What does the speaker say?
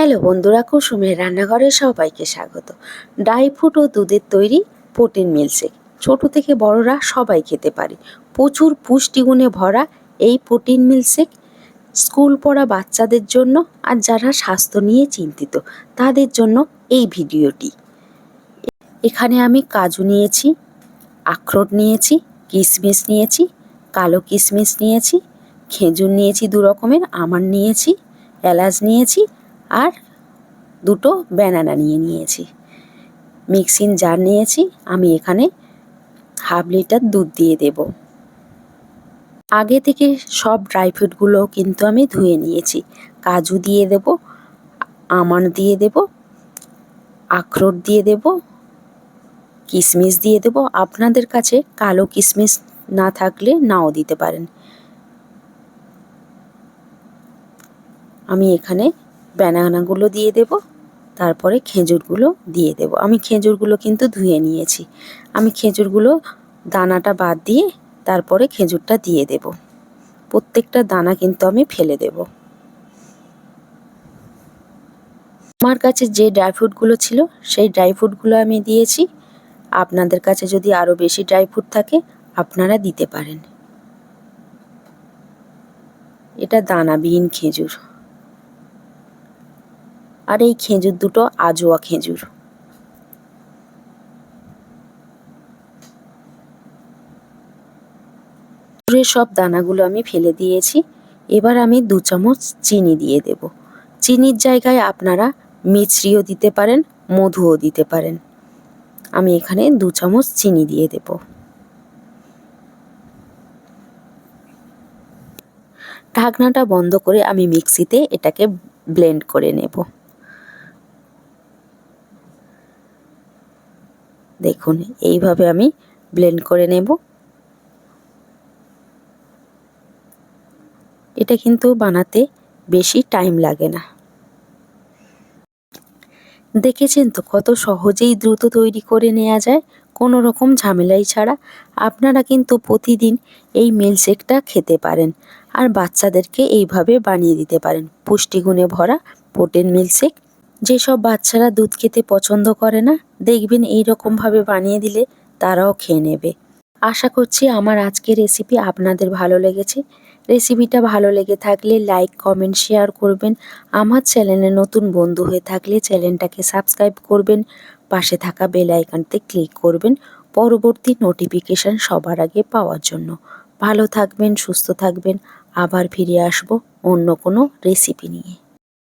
Hello বন্ধুরা, কুসুমের রান্নাঘরে সবাইকে স্বাগত। ড্রাই ফ্রুট ও দুধের তৈরি প্রোটিন মিল্কশেক ছোট থেকে বড়রা সবাই খেতে পারে। প্রচুর পুষ্টিগুণে ভরা এই প্রোটিন মিল্কশেক স্কুল পড়া বাচ্চাদের জন্য আর যারা স্বাস্থ্য নিয়ে চিন্তিত, তাদের জন্য এই ভিডিওটি। এখানে আমি কাজু নিয়েছি, আখরোট নিয়েছি কিশমিশ নিয়েছি, কালো কিশমিশ নিয়েছি, খেজুর নিয়েছি দু রকমের আমার নিয়েছি, এলাচ নিয়েছি আর দুটো ব্যানানা নিয়ে নিয়েছি। মিক্সিং জার নিয়েছি, আমি এখানে হাফ লিটার দুধ দিয়ে দেব। আগে থেকে সব ড্রাই ফ্রুটগুলো কিন্তু আমি ধুয়ে নিয়েছি। কাজু দিয়ে দেব আমান দিয়ে দেব, আখরোট দিয়ে দেব কিশমিশ দিয়ে দেব। আপনাদের কাছে কালো কিশমিশ না থাকলে নাও দিতে পারেন। আমি এখানে ব্যানানাগুলো দিয়ে দেব, তারপরে খেজুরগুলো দিয়ে দেব। আমি খেজুরগুলো কিন্তু ধুয়ে নিয়েছি। আমি খেজুরগুলো দানাটা বাদ দিয়ে তারপরে খেজুরটা দিয়ে দেব। প্রত্যেকটা দানা কিন্তু আমি ফেলে দেব। আমার কাছে যে ড্রাই ফ্রুটগুলো ছিল, সেই ড্রাই ফ্রুটগুলো আমি দিয়েছি। আপনাদের কাছে যদি আরও বেশি ড্রাই ফ্রুট থাকে, আপনারা দিতে পারেন। এটা দানাবিহীন খেজুর। আর এই খেজুর দুটো আজোয়া খেজুর। খেজুরের সব দানাগুলো আমি ফেলে দিয়েছি। এবার আমি দু চামচ চিনি দিয়ে দেব। চিনির জায়গায় আপনারা মিছরিও দিতে পারেন, মধুও দিতে পারেন। আমি এখানে দু চামচ চিনি দিয়ে দেব। ঢাকনাটা বন্ধ করে আমি মিক্সিতে এটাকে ব্লেন্ড করে নেব। দেখুন, এইভাবে আমি ব্লেন্ড করে নেব। এটা কিন্তু বানাতে বেশি টাইম লাগে না। দেখেছেন তো কত সহজেই দ্রুত তৈরি করে নেওয়া যায়, কোনো রকম ঝামেলাই ছাড়া। আপনারা কিন্তু প্রতিদিন এই মিল্কশেকটা খেতে পারেন। আর বাচ্চাদেরকে এইভাবে বানিয়ে দিতে পারেন। পুষ্টিগুণে ভরা প্রোটিন মিল্কশেক যেসব বাচ্চারা দুধ খেতে পছন্দ করে না, দেখবেন এই রকমভাবে বানিয়ে দিলে তারাও খেয়ে নেবে। আশা করছি আমার আজকের রেসিপি আপনাদের ভালো লেগেছে। রেসিপিটা ভালো লেগে থাকলে লাইক কমেন্ট শেয়ার করবেন। আমার চ্যানেলে নতুন বন্ধু হয়ে থাকলে চ্যানেলটাকে সাবস্ক্রাইব করবেন। পাশে থাকা বেল আইকনতে ক্লিক করবেন। পরবর্তী নোটিফিকেশান সবার আগে পাওয়ার জন্য। ভালো থাকবেন, সুস্থ থাকবেন। আবার ফিরে আসব অন্য কোনো রেসিপি নিয়ে।